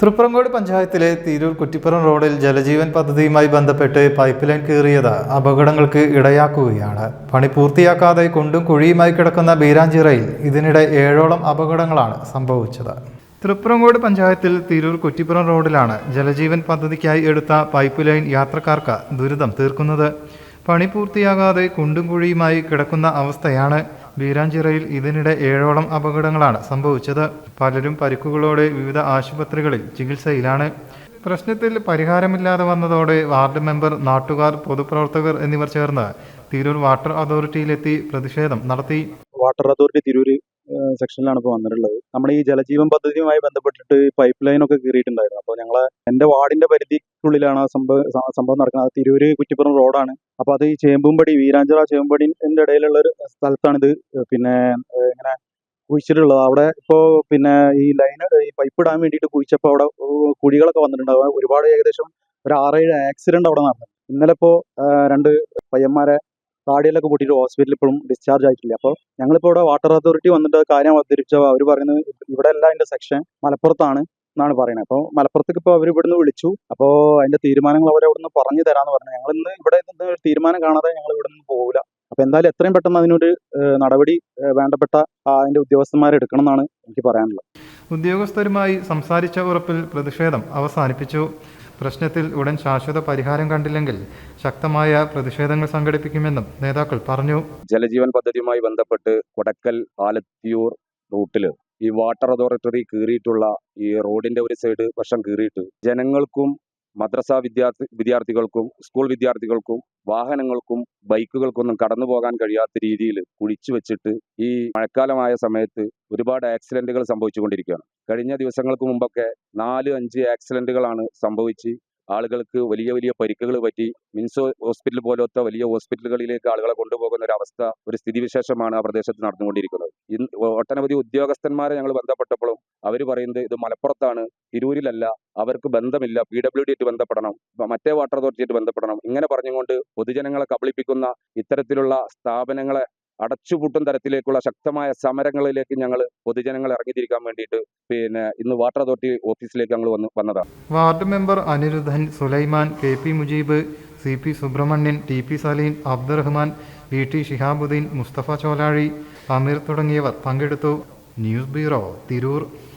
തൃപ്രങ്കോട് പഞ്ചായത്തിലെ തിരൂർ കുറ്റിപ്പുറം റോഡിൽ ജലജീവൻ പദ്ധതിയുമായി ബന്ധപ്പെട്ട് പൈപ്പ് ലൈൻ കീറിയത് അപകടങ്ങൾക്ക് ഇടയാക്കുകയാണ്. പണി പൂർത്തിയാക്കാതെ കുണ്ടും കുഴിയുമായി കിടക്കുന്ന ബീരാഞ്ചിറയിൽ ഇതിനിടെ ഏഴോളം അപകടങ്ങളാണ് സംഭവിച്ചത്. തൃപ്രങ്കോട് പഞ്ചായത്തിൽ തിരൂർ കുറ്റിപ്പുറം റോഡിലാണ് ജലജീവൻ പദ്ധതിക്കായി എടുത്ത പൈപ്പ് ലൈൻ യാത്രക്കാർക്ക് ദുരിതം തീർക്കുന്നത്. പണി പൂർത്തിയാകാതെ കുണ്ടും കുഴിയുമായി കിടക്കുന്ന അവസ്ഥയാണ് ബീരാഞ്ചിറയിൽ ഇതിനിടെ ഏഴോളം അപകടങ്ങളാണ് സംഭവിച്ചത്. പലരും പരിക്കുകളോടെ വിവിധ ആശുപത്രികളിൽ ചികിത്സയിലാണ്. പ്രശ്നത്തിൽ പരിഹാരമില്ലാതെ വന്നതോടെ വാർഡ് മെമ്പർ നാട്ടുകാർ പൊതുപ്രവർത്തകർ എന്നിവർ ചേർന്ന് തിരൂർ വാട്ടർ അതോറിറ്റിയിലെത്തി പ്രതിഷേധം നടത്തി. വാട്ടർ അതോറിറ്റി തിരൂര് സെക്ഷനിലാണ് ഇപ്പോൾ വന്നിട്ടുള്ളത്. നമ്മുടെ ഈ ജലജീവൻ പദ്ധതിയുമായി ബന്ധപ്പെട്ടിട്ട് പൈപ്പ് ലൈൻ ഒക്കെ കീറിയിട്ടുണ്ടായിരുന്നു. അപ്പോൾ ഞങ്ങളെ എന്റെ വാർഡിന്റെ പരിധിക്കുള്ളിലാണ് ആ സംഭവം സംഭവം നടക്കുന്നത്. തിരൂര് കുറ്റിപ്പുറം റോഡാണ്. അപ്പോൾ അത് ചേമ്പുംപടി വീരാഞ്ചിറ ചേമ്പടിന്റെ ഇടയിലുള്ള ഒരു സ്ഥലത്താണിത്. പിന്നെ ഇങ്ങനെ കുഴിച്ചിട്ടുള്ളത് അവിടെ ഇപ്പോ പിന്നെ ഈ ലൈൻ ഈ പൈപ്പ് ഇടാൻ വേണ്ടിയിട്ട് കുഴിച്ചപ്പോൾ അവിടെ കുഴികളൊക്കെ വന്നിട്ടുണ്ടാവും. ഒരുപാട് ഏകദേശം ഒരു ആറേഴ് ആക്സിഡന്റ് അവിടെ നടന്നു. ഇന്നലെ ഇപ്പോൾ രണ്ട് പയ്യന്മാരെ താടിയിലൊക്കെ പൊട്ടിയിട്ട് ഹോസ്പിറ്റലിൽ ഇപ്പോഴും ഡിസ്ചാർജ് ആയിട്ടില്ല. അപ്പോൾ ഞങ്ങളിപ്പോൾ ഇവിടെ വാട്ടർ അതോറിറ്റി വന്നിട്ട് കാര്യം അവതരിപ്പിച്ചോ അവർ പറയുന്നത് ഇവിടെ അല്ല അതിന്റെ സെക്ഷൻ മലപ്പുറത്താണ്. എന്നാണ് പറയുന്നത് അപ്പോൾ മലപ്പുറത്തേക്ക് ഇപ്പോൾ അവർ ഇവിടുന്ന് വിളിച്ചു. അപ്പോൾ അതിന്റെ തീരുമാനങ്ങൾ അവർ അവിടുന്ന് പറഞ്ഞു തരാമെന്ന് പറഞ്ഞു. ഞങ്ങൾ ഇന്ന് ഇവിടെ നിന്ന് തീരുമാനം കാണാതെ ഞങ്ങൾ ഇവിടെ നിന്ന് പോകില്ല അപ്പോൾ എന്തായാലും എത്രയും പെട്ടെന്ന് അതിനൊരു നടപടി വേണ്ടപ്പെട്ട അതിന്റെ ഉദ്യോഗസ്ഥന്മാർ എടുക്കണം എന്നാണ് എനിക്ക് പറയാനുള്ളത്. ഉദ്യോഗസ്ഥരുമായി സംസാരിച്ച ഉറപ്പിൽ പ്രതിഷേധം അവസാനിപ്പിച്ചു. പ്രശ്നത്തിൽ ഉടൻ ശാശ്വത പരിഹാരം കണ്ടില്ലെങ്കിൽ ശക്തമായ പ്രതിഷേധങ്ങൾ സംഘടിപ്പിക്കുമെന്നും നേതാക്കൾ പറഞ്ഞു. ജലജീവൻ പദ്ധതിയുമായി ബന്ധപ്പെട്ട് കൊടക്കൽ ആലത്തിയൂർ റൂട്ടിൽ ഈ വാട്ടർ അതോറിറ്ററി കീറിയിട്ടുള്ള ഈ റോഡിന്റെ ഒരു സൈഡ് വശം കീറിയിട്ട് ജനങ്ങൾക്കും മദ്രസ വിദ്യാർത്ഥി വിദ്യാർത്ഥികൾക്കും സ്കൂൾ വിദ്യാർത്ഥികൾക്കും വാഹനങ്ങൾക്കും ബൈക്കുകൾക്കൊന്നും കടന്നു പോകാൻ കഴിയാത്ത രീതിയിൽ കുഴിച്ചു വെച്ചിട്ട് ഈ മഴക്കാലമായ സമയത്ത് ഒരുപാട് ആക്സിഡന്റുകൾ സംഭവിച്ചുകൊണ്ടിരിക്കുകയാണ്. കഴിഞ്ഞ ദിവസങ്ങൾക്ക് മുമ്പൊക്കെ നാല് അഞ്ച് ആക്സിഡന്റുകളാണ് സംഭവിച്ച് ആളുകൾക്ക് വലിയ വലിയ പരിക്കുകൾ പറ്റി മിൻസോ ഹോസ്പിറ്റൽ പോലത്തെ വലിയ ഹോസ്പിറ്റലുകളിലേക്ക് ആളുകളെ കൊണ്ടുപോകുന്ന ഒരു അവസ്ഥ ഒരു സ്ഥിതിവിശേഷമാണ് ആ പ്രദേശത്ത് നടന്നുകൊണ്ടിരിക്കുന്നത്. ഇന്ന് ഒട്ടനവധി ഉദ്യോഗസ്ഥന്മാരെ ഞങ്ങൾ ബന്ധപ്പെട്ടപ്പോഴും അവർ പറയുന്നത് ഇത് മലപ്പുറത്താണ് തിരൂരിലല്ല അവർക്ക് ബന്ധമില്ല പി ഡബ്ല്യു ഡി ആയിട്ട് ബന്ധപ്പെടണം മറ്റേ വാട്ടർ അതോറിറ്റി ആയിട്ട് ബന്ധപ്പെടണം. ഇങ്ങനെ പറഞ്ഞുകൊണ്ട് പൊതുജനങ്ങളെ കബളിപ്പിക്കുന്ന ഇത്തരത്തിലുള്ള സ്ഥാപനങ്ങളെ അടച്ചുപൂട്ടും തരത്തിലേക്കുള്ള ശക്തമായ സമരങ്ങളിലേക്ക് ഞങ്ങൾ പൊതുജനങ്ങൾ ഇറങ്ങിത്തിരിക്കാൻ വേണ്ടിയിട്ട് പിന്നെ ഇന്ന് വാട്ടർ അതോറിറ്റി ഓഫീസിലേക്ക് ഞങ്ങൾ വന്ന് വന്നതാണ്. Ward member Anirudhan Sulaiman K P Mujeeb C P Subrahmanyan T P Saleem Abdurahman V T Shihabuddeen Musthafa Cholazhi Ameer തുടങ്ങിയവർ പങ്കെടുത്തു. News bureau Tirur.